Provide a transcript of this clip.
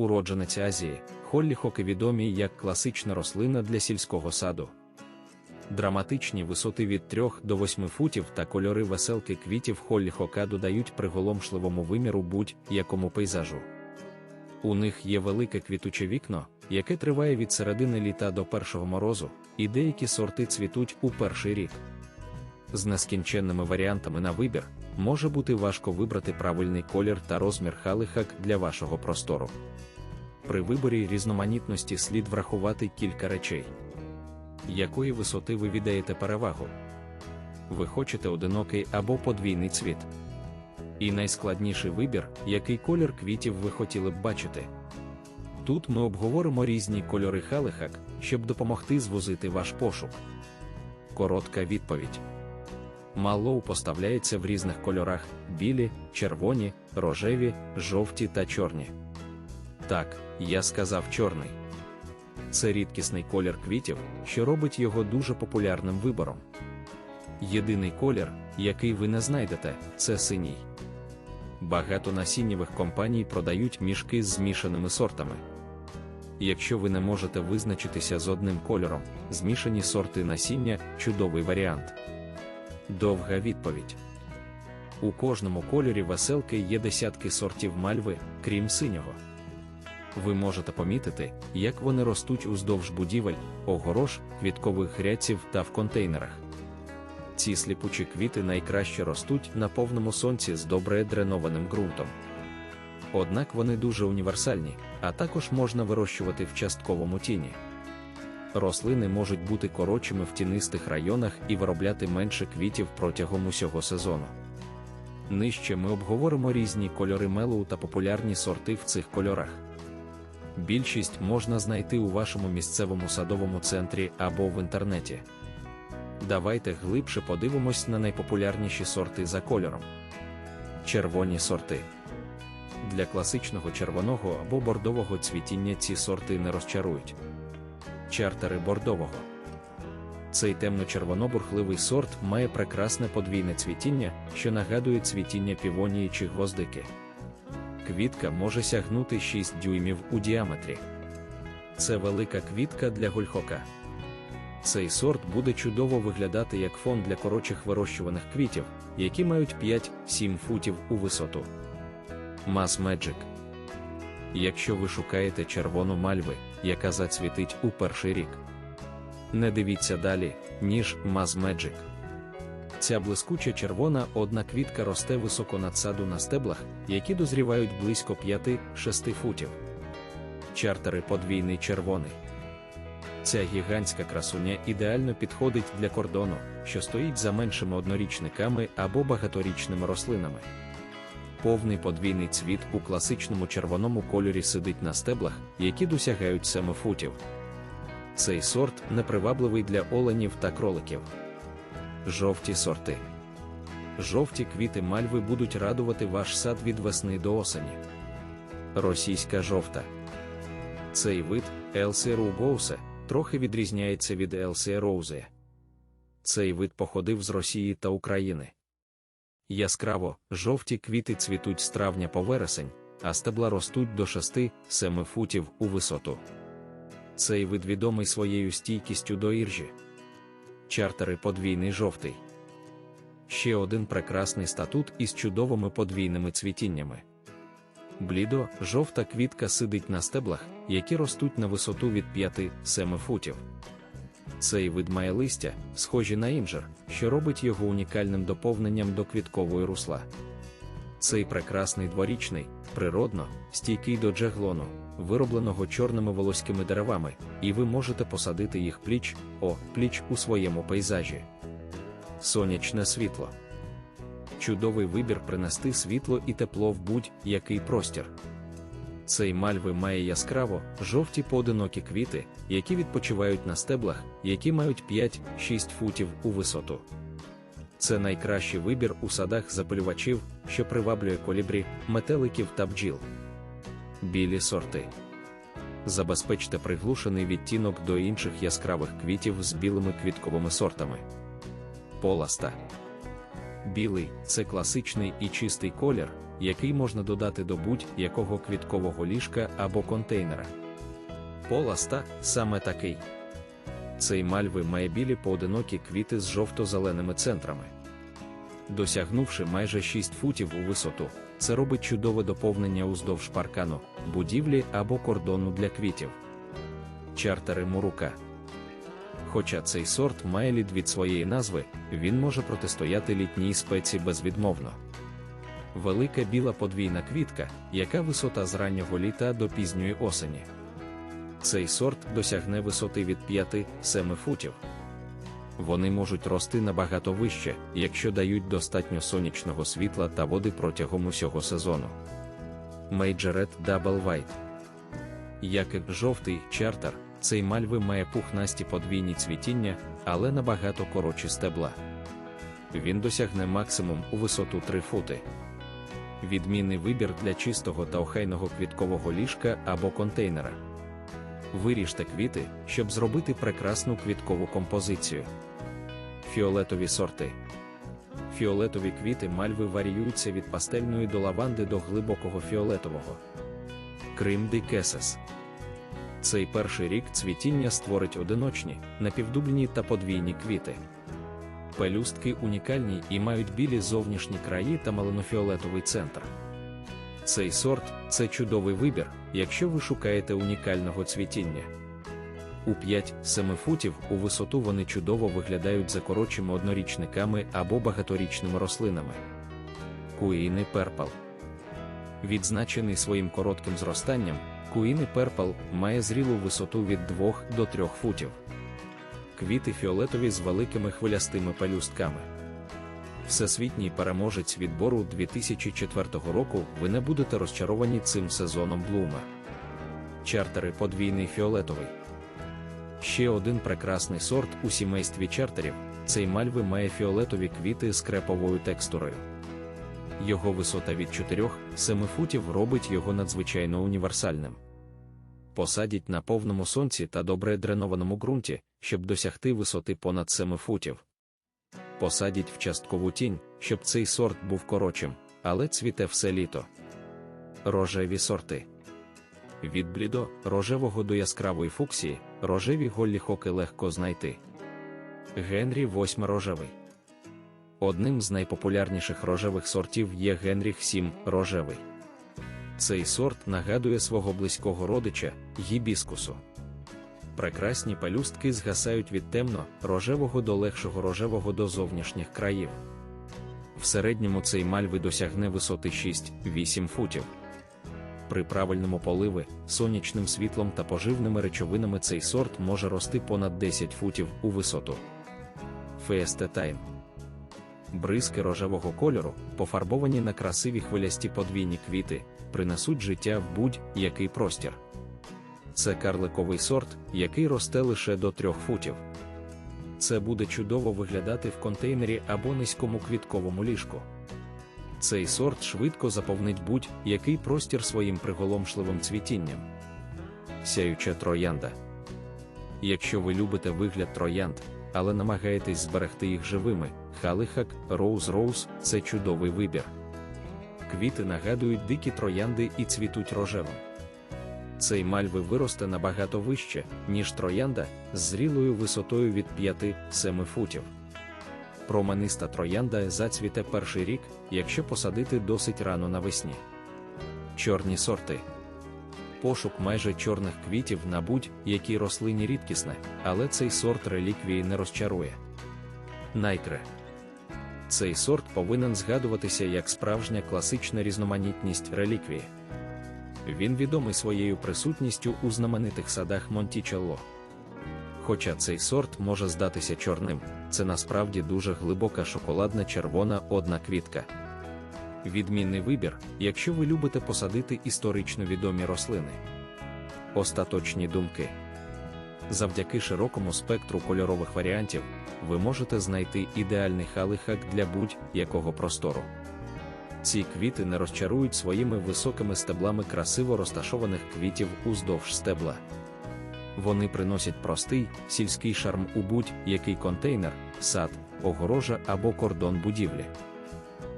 уродженець Азії, холліхоки відомі як класична рослина для сільського саду. Драматичні висоти від 3 до 8 футів та кольори веселки квітів холліхока додають приголомшливому виміру будь-якому пейзажу. У них є велике квітуче вікно, яке триває від середини літа до першого морозу, і деякі сорти цвітуть у перший рік. З нескінченними варіантами на вибір може бути важко вибрати правильний колір та розмір халихак для вашого простору. При виборі різноманітності слід врахувати кілька речей. Якої висоти ви віддаєте перевагу? Ви хочете одинокий або подвійний цвіт. І найскладніший вибір, який колір квітів ви хотіли б бачити. Тут ми обговоримо різні кольори халихак, щоб допомогти звозити ваш пошук. Коротка відповідь. Малоу поставляється в різних кольорах: білі, червоні, рожеві, жовті та чорні. Так, я сказав чорний. Це рідкісний колір квітів, що робить його дуже популярним вибором. Єдиний колір, який ви не знайдете, це синій. Багато насіннєвих компаній продають мішки з змішаними сортами. Якщо ви не можете визначитися з одним кольором, змішані сорти насіння чудовий варіант. Довга відповідь. У кожному кольорі веселки є десятки сортів мальви, крім синього. Ви можете помітити, як вони ростуть уздовж будівель, огорош, квіткових грядців та в контейнерах. Ці сліпучі квіти найкраще ростуть на повному сонці з добре дренованим ґрунтом. Однак вони дуже універсальні, а також можна вирощувати в частковому тіні. Рослини можуть бути коротшими в тінистих районах і виробляти менше квітів протягом усього сезону. Нижче ми обговоримо різні кольори мелоу та популярні сорти в цих кольорах. Більшість можна знайти у вашому місцевому садовому центрі або в інтернеті. Давайте глибше подивимось на найпопулярніші сорти за кольором. Червоні сорти. Для класичного червоного або бордового цвітіння ці сорти не розчарують. Чартери бордового. Цей темно-червонобурхливий сорт має прекрасне подвійне цвітіння, що нагадує цвітіння півонії чи гвоздики. Квітка може сягнути 6 дюймів у діаметрі. Це велика квітка для гульхока. Цей сорт буде чудово виглядати як фон для коротших вирощуваних квітів, які мають 5-7 футів у висоту. Mass Magic. Якщо ви шукаєте червону мальви, яка зацвітить у перший рік. Не дивіться далі, ніж Mass Magic. Ця блискуча червона одна квітка росте високо над саду на стеблах, які дозрівають близько 5-6 футів. Чартери подвійний червоний. Ця гігантська красуня ідеально підходить для кордону, що стоїть за меншими однорічниками або багаторічними рослинами. Повний подвійний цвіт у класичному червоному кольорі сидить на стеблах, які досягають 7 футів. Цей сорт непривабливий для оленів та кроликів. Жовті сорти. Жовті квіти мальви будуть радувати ваш сад від весни до осені. Російська жовта. Цей вид Елсі ругоусе трохи відрізняється від Елсі роузе. Цей вид походив з Росії та України. Яскраво жовті квіти цвітуть з травня по вересень, а стебла ростуть до 6-7 футів у висоту. Цей вид відомий своєю стійкістю до іржі. Чартери подвійний жовтий. Ще один прекрасний статут із чудовими подвійними цвітіннями. Блідо, жовта квітка сидить на стеблах, які ростуть на висоту від 5-7 футів. Цей вид має листя, схожі на інжир, що робить його унікальним доповненням до квіткової русла. Цей прекрасний дворічний, природно, стійкий до джеглону, виробленого чорними волоськими деревами, і ви можете посадити їх пліч, о, пліч у своєму пейзажі. Сонячне світло. Чудовий вибір принести світло і тепло в будь-який простір. Цей мальви має яскраво жовті поодинокі квіти, які відпочивають на стеблах, які мають 5-6 футів у висоту. Це найкращий вибір у садах запалювачів, що приваблює колібрі, метеликів та бджіл. Білі сорти. Забезпечте приглушений відтінок до інших яскравих квітів з білими квітковими сортами. Поласта. Білий це класичний і чистий колір, який можна додати до будь-якого квіткового ліжка або контейнера. Поласта саме такий. Цей мальви має білі поодинокі квіти з жовто-зеленими центрами. Досягнувши майже 6 футів у висоту, це робить чудове доповнення уздовж паркану, будівлі або кордону для квітів. Чартери мурука. Хоча цей сорт має лід від своєї назви, він може протистояти літній спеці безвідмовно. Велика біла подвійна квітка, яка висота з раннього літа до пізньої осені. Цей сорт досягне висоти від 5-7 футів. Вони можуть рости набагато вище, якщо дають достатньо сонячного світла та води протягом усього сезону. Majoret Double White Як і жовтий чартер, цей мальви має пухнасті подвійні цвітіння, але набагато коротші стебла. Він досягне максимум у висоту 3 фути. Відмінний вибір для чистого та охайного квіткового ліжка або контейнера. Виріжте квіти, щоб зробити прекрасну квіткову композицію. Фіолетові сорти. Фіолетові квіти мальви варіюються від пастельної до лаванди до глибокого фіолетового. Крим Кесес. Цей перший рік цвітіння створить одиночні, напівдубні та подвійні квіти. Пелюстки унікальні і мають білі зовнішні краї та малинофіолетовий центр. Цей сорт це чудовий вибір, якщо ви шукаєте унікального цвітіння. У 5-7 футів у висоту вони чудово виглядають за коротшими однорічниками або багаторічними рослинами. Куїни перпал. Відзначений своїм коротким зростанням, куїни перпал має зрілу висоту від 2 до 3 футів. Квіти фіолетові з великими хвилястими пелюстками. Всесвітній переможець відбору 2004 року ви не будете розчаровані цим сезоном блума. Чартери подвійний фіолетовий. Ще один прекрасний сорт у сімействі чартерів цей мальви має фіолетові квіти з креповою текстурою. Його висота від 4-7 футів робить його надзвичайно універсальним. Посадіть на повному сонці та добре дренованому ґрунті, щоб досягти висоти понад 7 футів. Посадіть в часткову тінь, щоб цей сорт був коротшим, але цвіте все літо. Рожеві сорти. Від блідо рожевого до яскравої фуксії, рожеві голліхоки легко знайти. Генрі восьми рожевий. Одним з найпопулярніших рожевих сортів є Генріх 7 рожевий. Цей сорт нагадує свого близького родича гібіскусу. Прекрасні пелюстки згасають від темно рожевого до легшого рожевого до зовнішніх країв. В середньому цей мальви досягне висоти 6-8 футів. При правильному поливи, сонячним світлом та поживними речовинами цей сорт може рости понад 10 футів у висоту. Феестетайм Бризки рожевого кольору, пофарбовані на красиві хвилясті подвійні квіти, принесуть життя в будь-який простір. Це карликовий сорт, який росте лише до 3 футів. Це буде чудово виглядати в контейнері або низькому квітковому ліжку. Цей сорт швидко заповнить будь-який простір своїм приголомшливим цвітінням. Сяюча троянда. Якщо ви любите вигляд троянд, але намагаєтесь зберегти їх живими, халихак, роуз роуз це чудовий вибір. Квіти нагадують дикі троянди і цвітуть рожевим. Цей мальви виросте набагато вище, ніж троянда, з зрілою висотою від 5-7 футів. Промениста троянда зацвіте перший рік, якщо посадити досить рано навесні. Чорні сорти. Пошук майже чорних квітів на будь-якій рослині рідкісне, але цей сорт реліквії не розчарує. Найкре. Цей сорт повинен згадуватися як справжня класична різноманітність реліквії. Він відомий своєю присутністю у знаменитих садах Монтічелло. Хоча цей сорт може здатися чорним, це насправді дуже глибока шоколадна червона одна квітка. Відмінний вибір, якщо ви любите посадити історично відомі рослини. Остаточні думки. Завдяки широкому спектру кольорових варіантів, ви можете знайти ідеальний халихак для будь-якого простору. Ці квіти не розчарують своїми високими стеблами красиво розташованих квітів уздовж стебла. Вони приносять простий сільський шарм у будь-який контейнер, сад, огорожа або кордон будівлі.